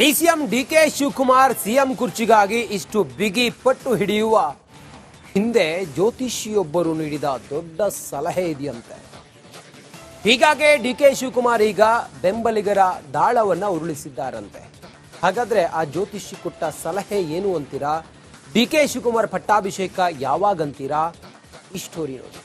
DCM DK Shivakumar CM ಕುರ್ಚಿಗಾಗಿ ಇಷ್ಟು ಬಿಗಿ ಪಟ್ಟು ಹಿಡಿಯುವ ಹಿಂದೆ ಜ್ಯೋತಿಷಿಯೊಬ್ಬರು ನೀಡಿದ ದೊಡ್ಡ ಸಲಹೆ ಇದೆಯಂತೆ. ಹೀಗಾಗಿ ಡಿಕೆ ಶಿವಕುಮಾರ್ ಈಗ ಬೆಂಬಲಿಗರ ದಾಳವನ್ನ ಉರುಳಿಸಿದ್ದಾರಂತೆ. ಹಾಗಾದ್ರೆ ಆ ಜ್ಯೋತಿಷಿ ಕೊಟ್ಟ ಸಲಹೆ ಏನು ಅಂತೀರಾ? ಡಿ ಕೆ ಶಿವಕುಮಾರ್ ಪಟ್ಟಾಭಿಷೇಕ ಯಾವಾಗಂತೀರಾ? ಈ ಸ್ಟೋರಿ ನೋಡಿ.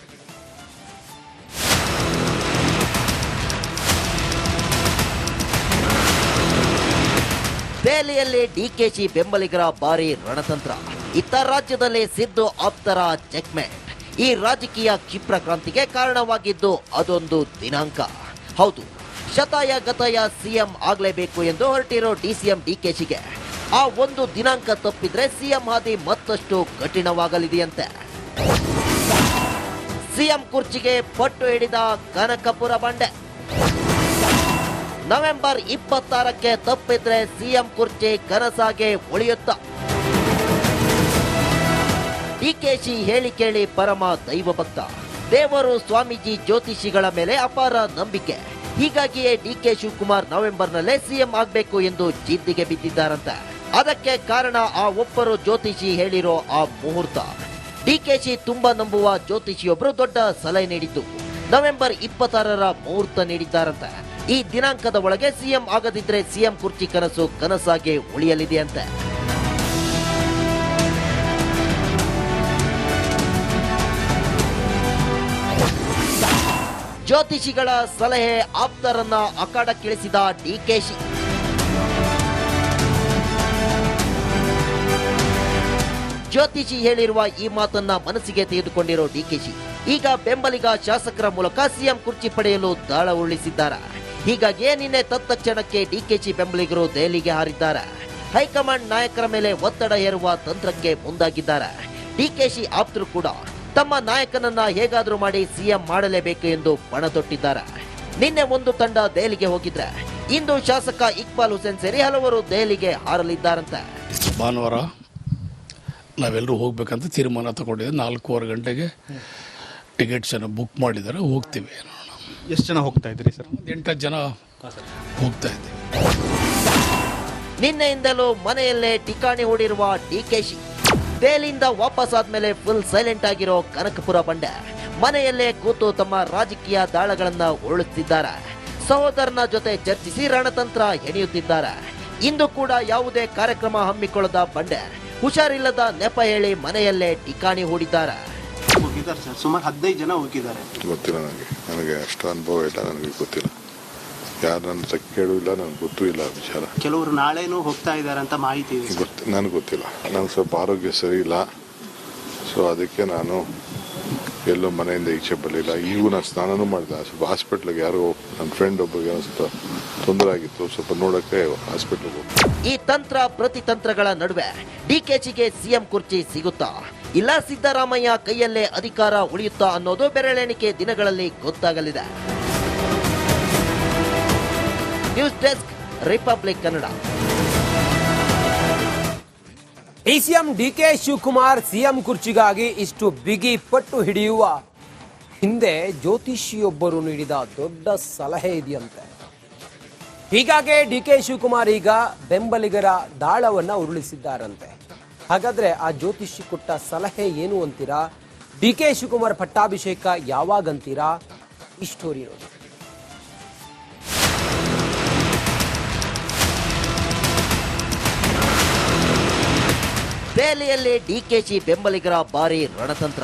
ದೆಹಲಿಯಲ್ಲಿ ಡಿಕೆಶಿ ಬೆಂಬಲಿಗರ ಭಾರಿ ರಣತಂತ್ರ. ಇತ್ತ ರಾಜ್ಯದಲ್ಲಿ ಸಿದ್ದು ಆಪ್ತರ ಚೆಕ್ಮೇಟ್ ಈ ರಾಜಕೀಯ ಕ್ಷಿಪ್ರ ಕ್ರಾಂತಿಗೆ ಕಾರಣವಾಗಿದ್ದು ಅದೊಂದು ದಿನಾಂಕ. ಹೌದು, ಶತಾಯ ಗತಾಯ ಸಿಎಂ ಆಗಲೇಬೇಕು ಎಂದು ಹೊರಟಿರೋ ಡಿಸಿಎಂ ಡಿಕೆಶಿಗೆ, ಆ ಒಂದು ದಿನಾಂಕ ತಪ್ಪಿದ್ರೆ ಸಿಎಂ ಹಾದಿ ಮತ್ತಷ್ಟು ಕಠಿಣವಾಗಲಿದೆಯಂತೆ. ಸಿಎಂ ಕುರ್ಚಿಗೆ ಪಟ್ಟು ಹಿಡಿದ ಕನಕಪುರ ಬಂಡೆ. ನವೆಂಬರ್ ಇಪ್ಪತ್ತಾರಕ್ಕೆ ತಪ್ಪಿದ್ರೆ ಸಿಎಂ ಕುರ್ಚಿ ಕನಸಾಗೆ ಉಳಿಯುತ್ತ. ಡಿಕೆಶಿ ಹೇಳಿ ಕೇಳಿ ಪರಮ ದೈವ ಭಕ್ತ ದೇವರು ಸ್ವಾಮೀಜಿ ಜ್ಯೋತಿಷಿಗಳ ಮೇಲೆ ಅಪಾರ ನಂಬಿಕೆ. ಹೀಗಾಗಿಯೇ ಡಿಕೆ ಶಿವಕುಮಾರ್ ನವೆಂಬರ್ನಲ್ಲೇ ಸಿಎಂ ಆಗಬೇಕು ಎಂದು ಜಿದ್ದಿಗೆ ಬಿದ್ದಿದ್ದಾರಂತೆ. ಅದಕ್ಕೆ ಕಾರಣ ಆ ಒಬ್ಬರು ಜ್ಯೋತಿಷಿ ಹೇಳಿರೋ ಆ ಮುಹೂರ್ತ. ಡಿಕೆಶಿ ತುಂಬಾ ನಂಬುವ ಜ್ಯೋತಿಷಿಯೊಬ್ಬರು ದೊಡ್ಡ ಸಲಹೆ ನೀಡಿದ್ದು. ನವೆಂಬರ್ ಇಪ್ಪತ್ತಾರರ ಮುಹೂರ್ತ ನೀಡಿದ್ದಾರಂತೆ. ಈ ದಿನಾಂಕದ ಒಳಗೆ ಸಿಎಂ ಆಗದಿದ್ರೆ ಸಿಎಂ ಕುರ್ಚಿ ಕನಸು ಕನಸಾಗಿ ಉಳಿಯಲಿದೆಯಂತೆ ಜ್ಯೋತಿಷಿಗಳ ಸಲಹೆ ಆಪ್ತರನ್ನ ಅಖಾಡಕ್ಕಿಳಿಸಿದ ಡಿಕೆಶಿ ಜ್ಯೋತಿಷಿ ಹೇಳಿರುವ ಈ ಮಾತನ್ನ ಮನಸ್ಸಿಗೆ ತೆಗೆದುಕೊಂಡಿರೋ ಡಿಕೆಶಿ ಈಗ ಬೆಂಬಲಿಗ ಶಾಸಕರ ಮೂಲಕ ಸಿಎಂ ಕುರ್ಚಿ ಪಡೆಯಲು ದಾಳ ಉರುಳಿಸಿದ್ದಾರೆ. ಹೀಗಾಗಿಯೇ ನಿನ್ನೆ ತತ್ಕ್ಷಣಕ್ಕೆ ಡಿಕೆಶಿ ಬೆಂಬಲಿಗರು ದೆಹಲಿಗೆ ಹಾರಿದ್ದಾರೆ. ಹೈಕಮಾಂಡ್ ನಾಯಕರ ಮೇಲೆ ಒತ್ತಡ ಹೇರುವ ತಂತ್ರಕ್ಕೆ ಮುಂದಾಗಿದ್ದಾರೆ. ಡಿಕೆಶಿ ಆಪ್ತರು ಕೂಡ ತಮ್ಮ ನಾಯಕನನ್ನ ಹೇಗಾದರೂ ಮಾಡಿ ಸಿಎಂ ಮಾಡಲೇಬೇಕು ಎಂದು ಪಣ ತೊಟ್ಟಿದ್ದಾರೆ. ನಿನ್ನೆ ಒಂದು ತಂಡ ದೆಹಲಿಗೆ ಹೋಗಿದ್ರೆ ಇಂದು ಶಾಸಕ ಇಕ್ಬಾಲ್ ಹುಸೇನ್ ಸೇರಿ ಹಲವರು ದೆಹಲಿಗೆ ಹಾರಲಿದ್ದಾರಂತೆ. ಭಾನುವಾರ ನಾವೆಲ್ಲರೂ ಹೋಗ್ಬೇಕಂತ ತೀರ್ಮಾನ ತಗೊಂಡಿದ್ದೆ. ನಾಲ್ಕೂವರೆ ಗಂಟೆಗೆ ಟಿಕೆಟ್ಸನ್ನು ಬುಕ್ ಮಾಡಿದರೆ ಹೋಗ್ತೀವಿ. ಎಷ್ಟು ಜನ ಹೋಗ್ತಾ ಇದ್ರಿ ಸರ್? ಎಂಟು ಎಂಟತ್ತು ಜನ ಹೋಗ್ತಾ ಇದ್ದೀವಿ ನಿನ್ನೆಯಿಂದಲೂ ಮನೆಯಲ್ಲೇ ಟಿಕಾಣಿ ಹೂಡಿರುವ ಡಿಕೆಶಿ ಬೇಲಿಂದ ವಾಪಸ್ ಆದ್ಮೇಲೆ ಫುಲ್ ಸೈಲೆಂಟ್ ಆಗಿರೋ ಕನಕಪುರ ಬಂಡೆ. ಮನೆಯಲ್ಲೇ ಕೂತು ತಮ್ಮ ರಾಜಕೀಯ ದಾಳಗಳನ್ನ ಉರುಳುತ್ತಿದ್ದಾರೆ. ಸಹೋದರನ ಜೊತೆ ಚರ್ಚಿಸಿ ರಣತಂತ್ರ ಹೆಣೆಯುತ್ತಿದ್ದಾರೆ ಇಂದು ಕೂಡ ಯಾವುದೇ ಕಾರ್ಯಕ್ರಮ ಹಮ್ಮಿಕೊಳ್ಳದ ಬಂಡೆ. ಹುಷಾರಿಲ್ಲದ ನೆಪ ಹೇಳಿ ಮನೆಯಲ್ಲೇ ಠಿಕಾಣಿ ಹೂಡಿದ್ದಾರೆ. ಹೋಗಿದ್ದಾರೆ ಸರ್. ಸುಮಾರು ಹದಿನೈದು ಜನ ಹೋಗಿದ್ದಾರೆ. ಗೊತ್ತಿಲ್ಲ ನನಗೆ. ನನಗೆ ಅಷ್ಟು ಅನುಭವ ಇಲ್ಲ ನನಗೆ ಗೊತ್ತಿಲ್ಲ. ಯಾರು ನನ್ನ ಹತ್ರ ಕೇಳೂ ಇಲ್ಲ ನನಗೆ ಗೊತ್ತೂ ಇಲ್ಲ ಆ ವಿಚಾರ. ಕೆಲವರು ನಾಳೆನೂ ಹೋಗ್ತಾ ಇದ್ದಾರೆ ಅಂತ ಮಾಹಿತಿ ಇದೆ ಸರ್. ಗೊತ್ತು ನನಗೆ ಗೊತ್ತಿಲ್ಲ. ನನಗೆ ಸ್ವಲ್ಪ ಆರೋಗ್ಯ ಸರಿ ಇಲ್ಲ. ಸೊ ಅದಕ್ಕೆ ನಾನು ಎಲ್ಲೋ ಮನೆಯಿಂದ ಈಚೆ ಬರಲಿಲ್ಲ. ಈಗೂ ನಾನು ಸ್ನಾನನೂ ಮಾಡಿದೆ. ಸ್ವಲ್ಪ ಹಾಸ್ಪಿಟ್ಲಿಗೆ ಯಾರೋ ನನ್ನ ಫ್ರೆಂಡ್ ಒಬ್ಬರಿಗೆ ಸ್ವಲ್ಪ ತೊಂದರೆ ಆಗಿತ್ತು. ಸ್ವಲ್ಪ ನೋಡೋಕ್ಕೆ ಹಾಸ್ಪಿಟ್ಲಿಗೆ ಹೋಗಿ ಈ ತಂತ್ರ ಪ್ರತಿತಂತ್ರಗಳ ನಡುವೆ ಡಿಕೆಜಿಗೆ ಸಿಎಂ ಕುರ್ಚಿ ಸಿಗುತ್ತಾ? ಇಲ್ಲ ಸಿದ್ದರಾಮಯ್ಯ ಕೈಯಲ್ಲೇ ಅಧಿಕಾರ ಉಳಿಯುತ್ತಾ ಅನ್ನೋದು ಬೆರಳೆಣಿಕೆ ದಿನಗಳಲ್ಲಿ ಗೊತ್ತಾಗಲಿದೆ. News desk, Republic Kannada. DCM DK Shivakumar CM ಕುರ್ಚಿಗಾಗಿ ಇಷ್ಟು ಬಿಗಿ ಪಟ್ಟು ಹಿಡಿಯುವ ಹಿಂದೆ ಜ್ಯೋತಿಷಿಯೊಬ್ಬರು ನೀಡಿದ ದೊಡ್ಡ ಸಲಹೆ ಇದೆಯಂತೆ. ಹೀಗಾಗಿ ಡಿಕೆ ಶಿವಕುಮಾರ್ ಈಗ ಬೆಂಬಲಿಗರ ದಾಳವನ್ನು ಉರುಳಿಸಿದ್ದಾರಂತೆ. ಹಾಗಾದ್ರೆ ಆ ಜ್ಯೋತಿಷಿ ಕೊಟ್ಟ ಸಲಹೆ ಏನು ಅಂತೀರಾ? ಡಿ ಕೆ ಶಿವಕುಮಾರ್ ಪಟ್ಟಾಭಿಷೇಕ ಯಾವಾಗ ಅಂತೀರಾ? ಈ ಸ್ಟೋರಿ ನೋಡಿ. ದೆಹಲಿಯಲ್ಲಿ ಡಿಕೆಶಿ ಬೆಂಬಲಿಗರ ಭಾರಿ ರಣತಂತ್ರ.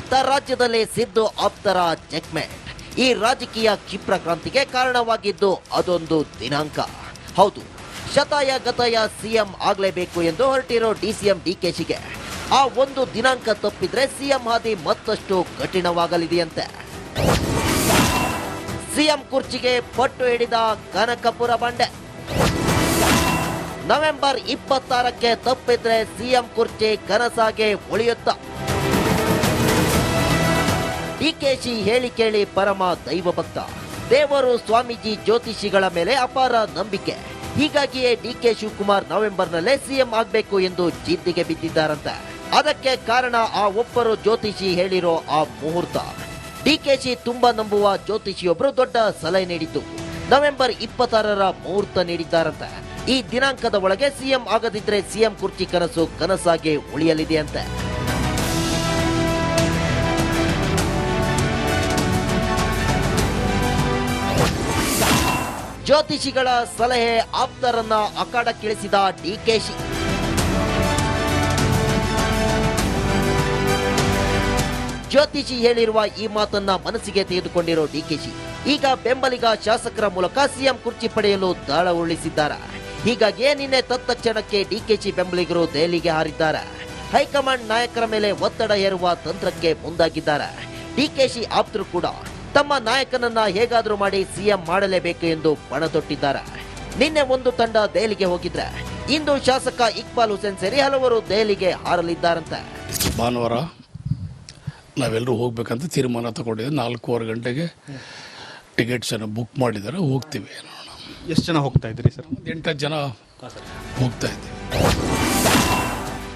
ಇತ್ತ ರಾಜ್ಯದಲ್ಲಿ ಸಿದ್ದು ಆಪ್ತರ ಚೆಕ್ಮೇಟ್. ಈ ರಾಜಕೀಯ ಕ್ಷಿಪ್ರ ಕ್ರಾಂತಿಗೆ ಕಾರಣವಾಗಿದ್ದು ಅದೊಂದು ದಿನಾಂಕ. ಹೌದು ಶತಾಯ ಗತಾಯ ಸಿಎಂ ಆಗಲೇಬೇಕು ಎಂದು ಹೊರಟಿರೋ ಡಿಸಿಎಂ ಡಿಕೆಶಿಗೆ, ಆ ಒಂದು ದಿನಾಂಕ ತಪ್ಪಿದ್ರೆ ಸಿಎಂ ಹಾದಿ ಮತ್ತಷ್ಟು ಕಠಿಣವಾಗಲಿದೆಯಂತೆ. ಸಿಎಂ ಕುರ್ಚಿಗೆ ಪಟ್ಟು ಹಿಡಿದ ಕನಕಪುರ ಬಂಡೆ. ನವೆಂಬರ್ ಇಪ್ಪತ್ತಾರಕ್ಕೆ ತಪ್ಪಿದ್ರೆ ಸಿಎಂ ಕುರ್ಚಿ ಕನಸಾಗೆ ಉಳಿಯುತ್ತ. ಡಿಕೆಶಿ ಹೇಳಿ ಕೇಳಿ ಪರಮ ದೈವ ಭಕ್ತ ದೇವರು ಸ್ವಾಮೀಜಿ ಜ್ಯೋತಿಷಿಗಳ ಮೇಲೆ ಅಪಾರ ನಂಬಿಕೆ. ಹೀಗಾಗಿಯೇ ಡಿ ಕೆ ಶಿವಕುಮಾರ್ ನವೆಂಬರ್ನಲ್ಲೇ ಸಿಎಂ ಆಗಬೇಕು ಎಂದು ಜಿದ್ದಿಗೆ ಬಿದ್ದಿದ್ದಾರಂತೆ. ಅದಕ್ಕೆ ಕಾರಣ ಆ ಒಬ್ಬರು ಜ್ಯೋತಿಷಿ ಹೇಳಿರೋ ಆ ಮುಹೂರ್ತ. ಡಿಕೆಶಿ ತುಂಬಾ ನಂಬುವ ಜ್ಯೋತಿಷಿಯೊಬ್ಬರು ದೊಡ್ಡ ಸಲಹೆ ನೀಡಿದ್ದು. ನವೆಂಬರ್ ಇಪ್ಪತ್ತಾರರ ಮುಹೂರ್ತ ನೀಡಿದ್ದಾರಂತೆ. ಈ ದಿನಾಂಕದ ಒಳಗೆ ಸಿಎಂ ಆಗದಿದ್ರೆ ಸಿಎಂ ಕುರ್ಚಿ ಕನಸು ಕನಸಾಗಿ ಉಳಿಯಲಿದೆ ಜ್ಯೋತಿಷಿಗಳ ಸಲಹೆ ಆಪ್ತರನ್ನ ಅಖಾಡಕ್ಕಿಳಿಸಿದ ಡಿಕೆಶಿ ಜ್ಯೋತಿಷಿ ಹೇಳಿರುವ ಈ ಮಾತನ್ನ ಮನಸ್ಸಿಗೆ ತೆಗೆದುಕೊಂಡಿರೋ ಡಿಕೆಶಿ ಈಗ ಬೆಂಬಲಿಗ ಶಾಸಕರ ಮೂಲಕ ಸಿಎಂ ಕುರ್ಚಿ ಪಡೆಯಲು ದಾಳ ಉರುಳಿಸಿದ್ದಾರೆ. ಹೀಗಾಗಿ ನಿನ್ನೆ ತತ್ತಕ್ಷಣಕ್ಕೆ ಡಿಕೆಶಿ ಬೆಂಬಲಿಗರು ದೆಹಲಿಗೆ ಹಾರಿದ್ದಾರೆ. ಹೈಕಮಾಂಡ್ ನಾಯಕರ ಮೇಲೆ ಒತ್ತಡ ಹೇರುವ ತಂತ್ರಕ್ಕೆ ಮುಂದಾಗಿದ್ದಾರೆ. ಡಿಕೆಶಿ ಆಪ್ತರು ಕೂಡ ತಮ್ಮ ನಾಯಕನನ್ನ ಹೇಗಾದರೂ ಮಾಡಿ ಸಿಎಂ ಮಾಡಲೇಬೇಕು ಎಂದು ಪಣ ತೊಟ್ಟಿದ್ದಾರೆ. ನಿನ್ನೆ ಒಂದು ತಂಡ ದೆಹಲಿಗೆ ಹೋಗಿದ್ರೆ ಇಂದು ಶಾಸಕ ಇಕ್ಬಾಲ್ ಹುಸೇನ್ ಸೇರಿ ಹಲವರು ದೆಹಲಿಗೆ ಹಾರಲಿದ್ದಾರಂತೆ. ಭಾನುವಾರ ನಾವೆಲ್ಲರೂ ಹೋಗ್ಬೇಕಂತ ತೀರ್ಮಾನ ತಗೊಂಡಿದ್ದೆ. ನಾಲ್ಕೂವರೆ ಗಂಟೆಗೆ ಟಿಕೆಟ್ಸನ್ನು ಬುಕ್ ಮಾಡಿದ್ದಾರೆ. ಹೋಗ್ತೀವಿ. ಎಷ್ಟು ಜನ ಹೋಗ್ತಾ ಇದ್ದೀರಿ ಸರ್? ಎಂಟು ಜನ ಹೋಗ್ತಾ ಇದ್ದೀವಿ.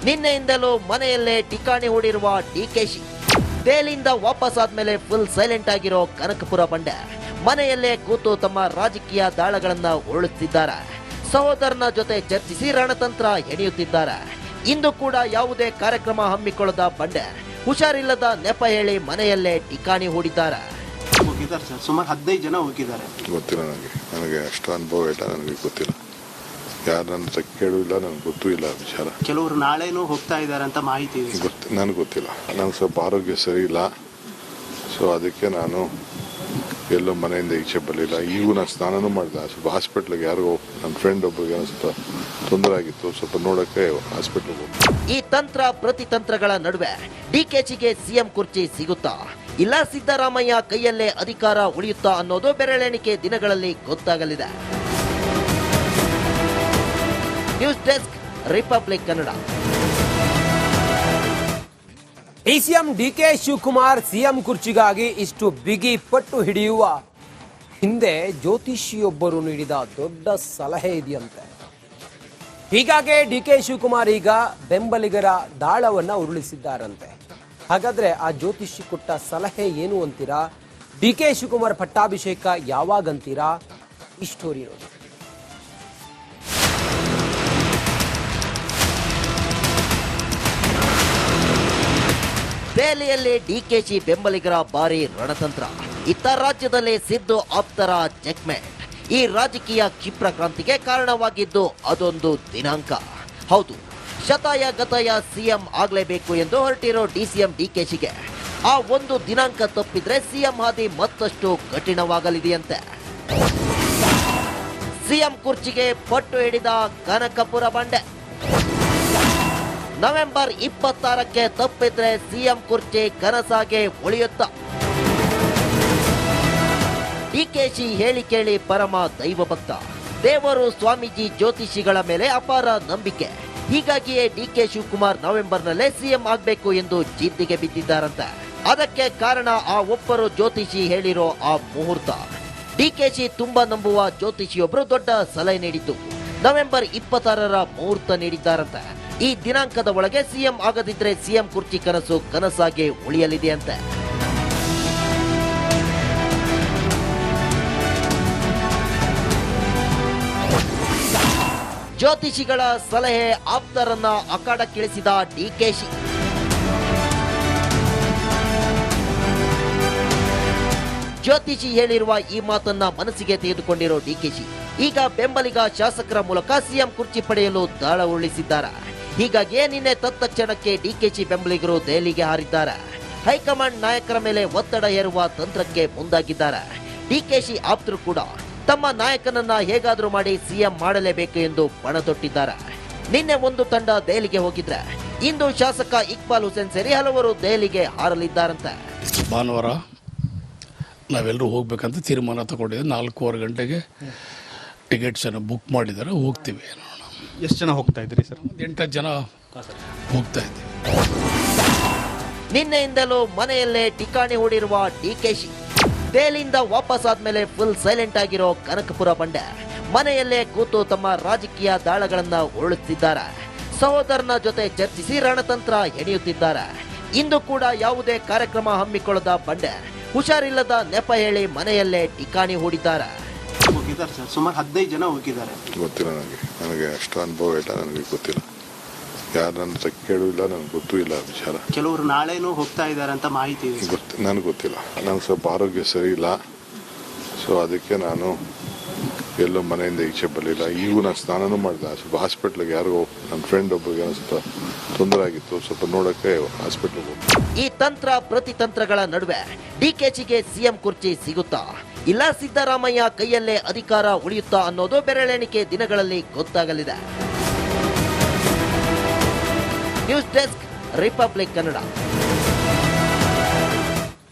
ನಿನ್ನೆಯಿಂದಲೂ ಮನೆಯಲ್ಲೇ ಠಿಕಾಣಿ ಹೂಡಿರುವ ಡಿಕೆಶಿ ದೆಹಲಿಯಿಂದ ವಾಪಸ್ ಆದ್ಮೇಲೆ ಫುಲ್ ಸೈಲೆಂಟ್ ಆಗಿರೋ ಕನಕಪುರ ಬಂಡೆ. ಮನೆಯಲ್ಲೇ ಕೂತು ತಮ್ಮ ರಾಜಕೀಯ ದಾಳಗಳನ್ನ ಉರುಳುತ್ತಿದ್ದಾರೆ. ಸಹೋದರನ ಜೊತೆ ಚರ್ಚಿಸಿ ರಣತಂತ್ರ ಹೆಣೆಯುತ್ತಿದ್ದಾರೆ ಇಂದು ಕೂಡ ಯಾವುದೇ ಕಾರ್ಯಕ್ರಮ ಹಮ್ಮಿಕೊಳ್ಳದ ಬಂಡೆ ಹುಷಾರಿಲ್ಲದ ನೆಪ ಹೇಳಿ ಮನೆಯಲ್ಲೇ ಠಿಕಾಣಿ ಹೂಡಿದ್ದಾರೆ. ಹೋಗಿದ್ದಾರೆ ಸರ್ ಸುಮಾರು ಹದಿನೈದು ಜನ ಹೋಗಿದ್ದಾರೆ. ಗೊತ್ತಿಲ್ಲ ನನಗೆ. ನನಗೆ ಅಷ್ಟು ಅನುಭವ ಇಲ್ಲ ನನಗೆ ಗೊತ್ತಿಲ್ಲ. ಯಾರು ನನ್ನ ಹತ್ರ ಕೇಳೂ ಇಲ್ಲ ನನಗೆ ಗೊತ್ತೂ ಇಲ್ಲ ಆ ವಿಚಾರ. ಕೆಲವರು ನಾಳೆನೂ ಹೋಗ್ತಾ ಇದ್ದಾರೆ ಅಂತ ಮಾಹಿತಿ ಇದೆ ಸರ್. ಗೊತ್ತು ನನಗೆ ಗೊತ್ತಿಲ್ಲ. ನನಗೆ ಸ್ವಲ್ಪ ಆರೋಗ್ಯ ಸರಿ ಇಲ್ಲ. ಸೊ ಅದಕ್ಕೆ ನಾನು ಎಲ್ಲೋ ಮನೆಯಿಂದ ಈಚೆ ಬರಲಿಲ್ಲ. ಈಗೂ ನಾನು ಸ್ನಾನನೂ ಮಾಡಿದೆ. ಸ್ವಲ್ಪ ಹಾಸ್ಪಿಟ್ಲಿಗೆ ಯಾರಿಗೋ ನನ್ನ ಫ್ರೆಂಡ್ ಒಬ್ಬರಿಗೆ ಏನೋ ಸ್ವಲ್ಪ ತೊಂದರೆ ಆಗಿತ್ತು. ಸ್ವಲ್ಪ ನೋಡೋಕ್ಕೆ ಹಾಸ್ಪಿಟ್ಲಿಗೆ ಹೋಗಿ ಈ ತಂತ್ರ ಪ್ರತಿತಂತ್ರಗಳ ನಡುವೆ ಡಿಕೆಜಿಗೆ ಸಿಎಂ ಕುರ್ಚಿ ಸಿಗುತ್ತಾ? ಇಲ್ಲ ಸಿದ್ದರಾಮಯ್ಯ ಕೈಯಲ್ಲೇ ಅಧಿಕಾರ ಉಳಿಯುತ್ತಾ ಅನ್ನೋದು ಬೆರಳೆಣಿಕೆ ದಿನಗಳಲ್ಲಿ ಗೊತ್ತಾಗಲಿದೆ. News desk, Republic Kannada. DCM DK Shivakumar CM ಕುರ್ಚಿಗಾಗಿ ಇಷ್ಟು ಬಿಗಿ ಪಟ್ಟು ಹಿಡಿಯುವ ಹಿಂದೆ ಜ್ಯೋತಿಷಿಯೊಬ್ಬರು ನೀಡಿದ ದೊಡ್ಡ ಸಲಹೆ ಇದೆಯಂತೆ. ಹೀಗಾಗಿ ಡಿಕೆ ಶಿವಕುಮಾರ್ ಈಗ ಬೆಂಬಲಿಗರ ದಾಳವನ್ನ ಉರುಳಿಸಿದ್ದಾರಂತೆ. ಹಾಗಾದ್ರೆ ಆ ಜ್ಯೋತಿಷಿ ಕೊಟ್ಟ ಸಲಹೆ ಏನು ಅಂತೀರಾ? ಡಿ ಕೆ ಶಿವಕುಮಾರ್ ಪಟ್ಟಾಭಿಷೇಕ ಯಾವಾಗಂತೀರಾ? ಈ ಸ್ಟೋರಿ ನೋಡಿ. ದೆಹಲಿಯಲ್ಲಿ ಡಿಕೆಶಿ ಬೆಂಬಲಿಗರ ಭಾರಿ ರಣತಂತ್ರ. ಇತ್ತ ರಾಜ್ಯದಲ್ಲಿ ಸಿದ್ದು ಆಪ್ತರ ಚೆಕ್ಮೇಟ್ ಈ ರಾಜಕೀಯ ಕ್ಷಿಪ್ರ ಕ್ರಾಂತಿಗೆ ಕಾರಣವಾಗಿದ್ದು ಅದೊಂದು ದಿನಾಂಕ. ಹೌದು, ಶತಾಯ ಗತಾಯ ಸಿಎಂ ಆಗಲೇಬೇಕು ಎಂದು ಹೊರಟಿರೋ ಡಿಸಿಎಂ ಡಿಕೆಶಿಗೆ. ಆ ಒಂದು ದಿನಾಂಕ ತಪ್ಪಿದ್ರೆ ಸಿಎಂ ಹಾದಿ ಮತ್ತಷ್ಟು ಕಠಿಣವಾಗಲಿದೆಯಂತೆ. ಸಿಎಂ ಕುರ್ಚಿಗೆ ಪಟ್ಟು ಹಿಡಿದ ಕನಕಪುರ ಬಂಡೆ. ನವೆಂಬರ್ ಇಪ್ಪತ್ತಾರಕ್ಕೆ ತಪ್ಪಿದ್ರೆ ಸಿಎಂ ಕುರ್ಚಿ ಕನಸಾಗೆ ಉಳಿಯುತ್ತ. ಡಿಕೆಶಿ ಹೇಳಿ ಕೇಳಿ ಪರಮ ದೈವ ಭಕ್ತ ದೇವರು ಸ್ವಾಮೀಜಿ ಜ್ಯೋತಿಷಿಗಳ ಮೇಲೆ ಅಪಾರ ನಂಬಿಕೆ. ಹೀಗಾಗಿಯೇ ಡಿಕೆ ಶಿವಕುಮಾರ್ ನವೆಂಬರ್ನಲ್ಲೇ ಸಿಎಂ ಆಗಬೇಕು ಎಂದು ಜಿದ್ದಿಗೆ ಬಿದ್ದಿದ್ದಾರಂತೆ. ಅದಕ್ಕೆ ಕಾರಣ ಆ ಒಬ್ಬರು ಜ್ಯೋತಿಷಿ ಹೇಳಿರೋ ಆ ಮುಹೂರ್ತ. ಡಿಕೆಶಿ ತುಂಬಾ ನಂಬುವ ಜ್ಯೋತಿಷಿಯೊಬ್ಬರು ದೊಡ್ಡ ಸಲಹೆ ನೀಡಿದ್ದು. ನವೆಂಬರ್ ಇಪ್ಪತ್ತಾರರ ಮುಹೂರ್ತ ನೀಡಿದ್ದಾರಂತೆ. ಈ ದಿನಾಂಕದ ಒಳಗೆ ಸಿಎಂ ಆಗದಿದ್ರೆ ಸಿಎಂ ಕುರ್ಚಿ ಕನಸು ಕನಸಾಗಿ ಉಳಿಯಲಿದೆ ಅಂತೆ. ಜ್ಯೋತಿಷಿಗಳ ಸಲಹೆ ಆಪ್ತರನ್ನ ಅಖಾಡಕ್ಕಿಳಿಸಿದ ಡಿಕೆಶಿ ಜ್ಯೋತಿಷಿ ಹೇಳಿರುವ ಈ ಮಾತನ್ನ ಮನಸ್ಸಿಗೆ ತೆಗೆದುಕೊಂಡಿರೋ ಡಿಕೆಶಿ ಈಗ ಬೆಂಬಲಿಗ ಶಾಸಕರ ಮೂಲಕ ಸಿಎಂ ಕುರ್ಚಿ ಪಡೆಯಲು ದಾಳ ಉರುಳಿಸಿದ್ದಾರೆ? ಹೀಗಾಗಿ ನಿನ್ನೆ ತತ್ಕ್ಷಣಕ್ಕೆ ಡಿಕೆಶಿ ಬೆಂಬಲಿಗರು ದೆಹಲಿಗೆ ಹಾರಿದ್ದಾರೆ. ಹೈಕಮಾಂಡ್ ನಾಯಕರ ಮೇಲೆ ಒತ್ತಡ ಹೇರುವ ತಂತ್ರಕ್ಕೆ ಮುಂದಾಗಿದ್ದಾರೆ. ಡಿಕೆಶಿ ಆಪ್ತರು ಕೂಡ ತಮ್ಮ ನಾಯಕನನ್ನ ಹೇಗಾದರೂ ಮಾಡಿ ಸಿಎಂ ಮಾಡಲೇಬೇಕು ಎಂದು ಪಣ ತೊಟ್ಟಿದ್ದಾರೆ. ನಿನ್ನೆ ಒಂದು ತಂಡ ದೆಹಲಿಗೆ ಹೋಗಿದ್ರೆ, ಇಂದು ಶಾಸಕ ಇಕ್ಬಾಲ್ ಹುಸೇನ್ ಸೇರಿ ಹಲವರು ದೆಹಲಿಗೆ ಹಾರಲಿದ್ದಾರಂತೆ. ಭಾನುವಾರ ನಾವೆಲ್ಲರೂ ಹೋಗ್ಬೇಕಂತ ತೀರ್ಮಾನ ತಗೊಂಡಿದ್ದೆ. ನಾಲ್ಕೂವರೆ ಗಂಟೆಗೆ ಟಿಕೆಟ್ಸನ್ನು ಬುಕ್ ಮಾಡಿದ್ದಾರೆ. ಹೋಗ್ತೀವಿ. ಎಷ್ಟು ಜನ ಹೋಗ್ತಾ ಇದ್ರಿ ಸರ್? ಎಂಟು ಎಂಟತ್ತು ಜನ ಹೋಗ್ತಾ ಇದ್ದೀವಿ ನಿನ್ನೆಯಿಂದಲೂ ಮನೆಯಲ್ಲೇ ಠಿಕಾಣಿ ಹೂಡಿರುವ ಡಿಕೆಶಿ ಬೇಲಿಂದ ವಾಪಸ್ ಆದ್ಮೇಲೆ ಫುಲ್ ಸೈಲೆಂಟ್ ಆಗಿರೋ ಕನಕಪುರ ಬಂಡೆ. ಮನೆಯಲ್ಲೇ ಕೂತು ತಮ್ಮ ರಾಜಕೀಯ ದಾಳಗಳನ್ನ ಉರುಳುತ್ತಿದ್ದಾರೆ. ಸಹೋದರನ ಜೊತೆ ಚರ್ಚಿಸಿ ರಣತಂತ್ರ ಹೆಣೆಯುತ್ತಿದ್ದಾರೆ ಇಂದು ಕೂಡ ಯಾವುದೇ ಕಾರ್ಯಕ್ರಮ ಹಮ್ಮಿಕೊಳ್ಳದ ಬಂಡೆ. ಹುಷಾರಿಲ್ಲದ ನೆಪ ಹೇಳಿ ಮನೆಯಲ್ಲೇ ಠಿಕಾಣಿ ಹೂಡಿದ್ದಾರೆ. ಹೋಗಿದ್ದಾರೆ ಸರ್. ಸುಮಾರು ಹದಿನೈದು ಜನ ಹೋಗಿದ್ದಾರೆ. ಗೊತ್ತಿಲ್ಲ ನನಗೆ. ನನಗೆ ಅಷ್ಟು ಅನುಭವ ಇಲ್ಲ ನನಗೆ ಗೊತ್ತಿಲ್ಲ. ಯಾರು ನನ್ನ ಹತ್ರ ಕೇಳೂ ಇಲ್ಲ ನನಗೆ ಗೊತ್ತೂ ಇಲ್ಲ ಆ ವಿಚಾರ. ಕೆಲವರು ನಾಳೆನೂ ಹೋಗ್ತಾ ಇದ್ದಾರೆ ಅಂತ ಮಾಹಿತಿ ಇದೆ ಸರ್. ಗೊತ್ತು ನನಗೆ ಗೊತ್ತಿಲ್ಲ. ನನಗೆ ಸ್ವಲ್ಪ ಆರೋಗ್ಯ ಸರಿ ಇಲ್ಲ. ಸೊ ಅದಕ್ಕೆ ನಾನು ಎಲ್ಲೋ ಮನೆಯಿಂದ ಈಚೆ ಬರಲಿಲ್ಲ. ಈಗೂ ನಾನು ಸ್ನಾನನೂ ಮಾಡಿದೆ. ಸ್ವಲ್ಪ ಹಾಸ್ಪಿಟ್ಲಿಗೆ ಯಾರಿಗೋ ನನ್ನ ಫ್ರೆಂಡ್ ಒಬ್ಬರಿಗೆ ಏನೋ ಸ್ವಲ್ಪ ತೊಂದರೆ ಆಗಿತ್ತು. ಸ್ವಲ್ಪ ನೋಡೋಕ್ಕೆ ಹಾಸ್ಪಿಟ್ಲಿಗೆ ಹೋಗಿ ಈ ತಂತ್ರ ಪ್ರತಿ ತಂತ್ರಗಳ ನಡುವೆ ಡಿ ಡಿಕೆಚಿಗೆ ಸಿಎಂ ಕುರ್ಚಿ ಸಿಗುತ್ತಾ? ಇಲ್ಲ ಸಿದ್ದರಾಮಯ್ಯ ಕೈಯಲ್ಲೇ ಅಧಿಕಾರ ಉಳಿಯುತ್ತಾ ಅನ್ನೋದು ಬೆರಳೆಣಿಕೆ ದಿನಗಳಲ್ಲಿ ಗೊತ್ತಾಗಲಿದೆ. News desk Republic Kannada.